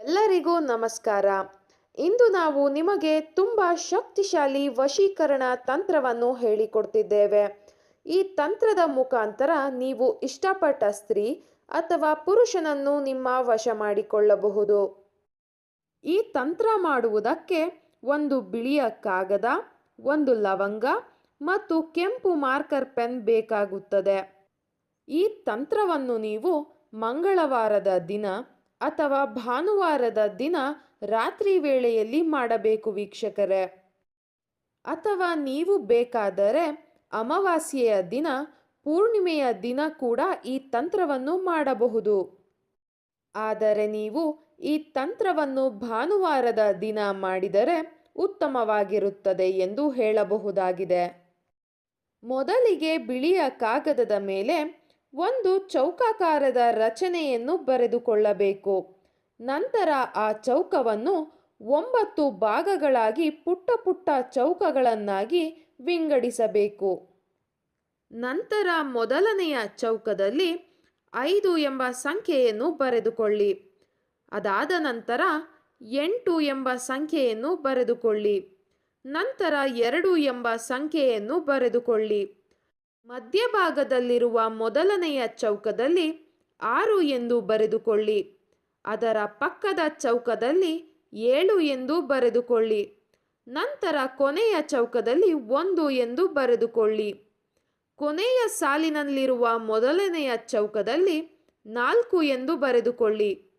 ಎಲ್ಲರಿಗೂ ನಮಸ್ಕಾರ. ಇಂದು ನಾವು ನಿಮಗೆ ತುಂಬ ಶಕ್ತಿಶಾಲಿ ವಶೀಕರಣ ತಂತ್ರವನ್ನು ಹೇಳಿಕೊಡ್ತಿದ್ದೇವೆ. ಈ ತಂತ್ರದ ಮುಖಾಂತರ ನೀವು ಇಷ್ಟಪಟ್ಟ ಸ್ತ್ರೀ ಅಥವಾ ಪುರುಷನನ್ನು ನಿಮ್ಮ ವಶ ಮಾಡಿಕೊಳ್ಳಬಹುದು. ಈ ತಂತ್ರ ಮಾಡುವುದಕ್ಕೆ ಒಂದು ಬಿಳಿಯ ಕಾಗದ, ಒಂದು ಲವಂಗ ಮತ್ತು ಕೆಂಪು ಮಾರ್ಕರ್ ಪೆನ್ ಬೇಕಾಗುತ್ತದೆ. ಈ ತಂತ್ರವನ್ನು ನೀವು ಮಂಗಳವಾರದ ದಿನ ಅಥವಾ ಭಾನುವಾರದ ದಿನ ರಾತ್ರಿ ವೇಳೆಯಲ್ಲಿ ಮಾಡಬೇಕು ವೀಕ್ಷಕರೇ. ಅಥವಾ ನೀವು ಬೇಕಾದರೆ ಅಮಾವಾಸ್ಯೆಯ ದಿನ, ಪೂರ್ಣಿಮೆಯ ದಿನ ಕೂಡ ಈ ತಂತ್ರವನ್ನು ಮಾಡಬಹುದು. ಆದರೆ ನೀವು ಈ ತಂತ್ರವನ್ನು ಭಾನುವಾರದ ದಿನ ಮಾಡಿದರೆ ಉತ್ತಮವಾಗಿರುತ್ತದೆ ಎಂದು ಹೇಳಬಹುದಾಗಿದೆ. ಮೊದಲಿಗೆ ಬಿಳಿಯ ಕಾಗದದ ಮೇಲೆ ಒಂದು ಚೌಕಾಕಾರದ ರಚನೆಯನ್ನು ಬರೆದುಕೊಳ್ಳಬೇಕು. ನಂತರ ಆ ಚೌಕವನ್ನು ಒಂಬತ್ತು ಭಾಗಗಳಾಗಿ ಪುಟ್ಟ ಪುಟ್ಟ ಚೌಕಗಳನ್ನಾಗಿ ವಿಂಗಡಿಸಬೇಕು. ನಂತರ ಮೊದಲನೆಯ ಚೌಕದಲ್ಲಿ ಐದು ಎಂಬ ಸಂಖ್ಯೆಯನ್ನು ಬರೆದುಕೊಳ್ಳಿ. ಅದಾದ ನಂತರ ಎಂಟು ಎಂಬ ಸಂಖ್ಯೆಯನ್ನು ಬರೆದುಕೊಳ್ಳಿ. ನಂತರ ಎರಡು ಎಂಬ ಸಂಖ್ಯೆಯನ್ನು ಬರೆದುಕೊಳ್ಳಿ. ಮಧ್ಯಭಾಗದಲ್ಲಿರುವ ಮೊದಲನೆಯ ಚೌಕದಲ್ಲಿ ಆರು ಎಂದು ಬರೆದುಕೊಳ್ಳಿ. ಅದರ ಪಕ್ಕದ ಚೌಕದಲ್ಲಿ ಏಳು ಎಂದು ಬರೆದುಕೊಳ್ಳಿ. ನಂತರ ಕೊನೆಯ ಚೌಕದಲ್ಲಿ ಒಂದು ಎಂದು ಬರೆದುಕೊಳ್ಳಿ. ಕೊನೆಯ ಸಾಲಿನಲ್ಲಿರುವ ಮೊದಲನೆಯ ಚೌಕದಲ್ಲಿ ನಾಲ್ಕು ಎಂದು ಬರೆದುಕೊಳ್ಳಿ.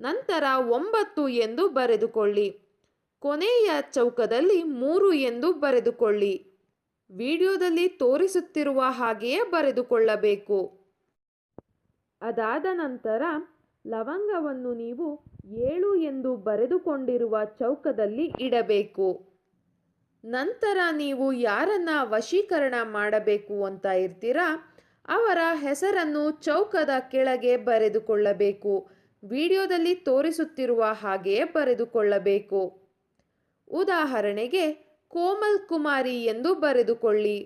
ನಂತರ ಒಂಬತ್ತು ಎಂದು ಬರೆದುಕೊಳ್ಳಿ. ಕೊನೆಯ ಚೌಕದಲ್ಲಿ ಮೂರು ಎಂದು ಬರೆದುಕೊಳ್ಳಿ. ವಿಡಿಯೋದಲ್ಲಿ ತೋರಿಸುತ್ತಿರುವ ಹಾಗೆಯೇ ಬರೆದುಕೊಳ್ಳಬೇಕು. ಅದಾದ ನಂತರ ಲವಂಗವನ್ನು ನೀವು ಏಳು ಎಂದು ಬರೆದುಕೊಂಡಿರುವ ಚೌಕದಲ್ಲಿ ಇಡಬೇಕು. ನಂತರ ನೀವು ಯಾರನ್ನ ವಶೀಕರಣ ಮಾಡಬೇಕು ಅಂತ ಇರ್ತೀರಾ, ಅವರ ಹೆಸರನ್ನು ಚೌಕದ ಕೆಳಗೆ ಬರೆದುಕೊಳ್ಳಬೇಕು. ವಿಡಿಯೋದಲ್ಲಿ ತೋರಿಸುತ್ತಿರುವ ಹಾಗೆಯೇ ಬರೆದುಕೊಳ್ಳಬೇಕು. ಉದಾಹರಣೆಗೆ ಕೋಮಲ್ ಕುಮಾರಿ ಎಂದು ಬರೆದುಕೊಳ್ಳಿ.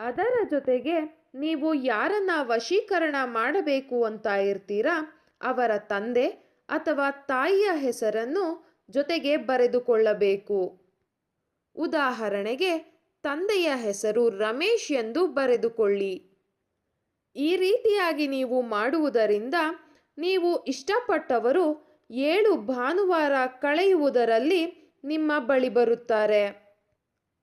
ಅದರ ಜೊತೆಗೆ ನೀವು ಯಾರನ್ನ ವಶೀಕರಣ ಮಾಡಬೇಕು ಅಂತ ಇರ್ತೀರಾ, ಅವರ ತಂದೆ ಅಥವಾ ತಾಯಿಯ ಹೆಸರನ್ನು ಜೊತೆಗೆ ಬರೆದುಕೊಳ್ಳಬೇಕು. ಉದಾಹರಣೆಗೆ, ತಂದೆಯ ಹೆಸರು ರಮೇಶ್ ಎಂದು ಬರೆದುಕೊಳ್ಳಿ. ಈ ರೀತಿಯಾಗಿ ನೀವು ಮಾಡುವುದರಿಂದ ನೀವು ಇಷ್ಟಪಟ್ಟವರು ಏಳು ಭಾನುವಾರ ಕಳೆಯುವುದರಲ್ಲಿ ನಿಮ್ಮ ಬಳಿ ಬರುತ್ತಾರೆ.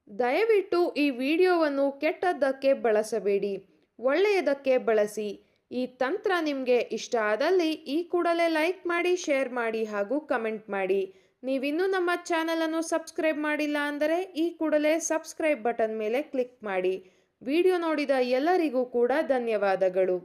ದಯವಿಟ್ಟು ಈ ವಿಡಿಯೋವನ್ನು ಕೆಟ್ಟದ್ದಕ್ಕೆ ಬಳಸಬೇಡಿ, ಒಳ್ಳೆಯದಕ್ಕೆ ಬಳಸಿ. ಈ ತಂತ್ರ ನಿಮಗೆ ಇಷ್ಟ ಆದಲ್ಲಿ ಈ ಕೂಡಲೇ ಲೈಕ್ ಮಾಡಿ, ಶೇರ್ ಮಾಡಿ ಹಾಗೂ ಕಮೆಂಟ್ ಮಾಡಿ. ನೀವಿನ್ನೂ ನಮ್ಮ ಚಾನಲನ್ನು ಸಬ್ಸ್ಕ್ರೈಬ್ ಮಾಡಿಲ್ಲ ಅಂದರೆ ಈ ಕೂಡಲೇ ಸಬ್ಸ್ಕ್ರೈಬ್ ಬಟನ್ ಮೇಲೆ ಕ್ಲಿಕ್ ಮಾಡಿ. ವಿಡಿಯೋ ನೋಡಿದ ಎಲ್ಲರಿಗೂ ಕೂಡ ಧನ್ಯವಾದಗಳು.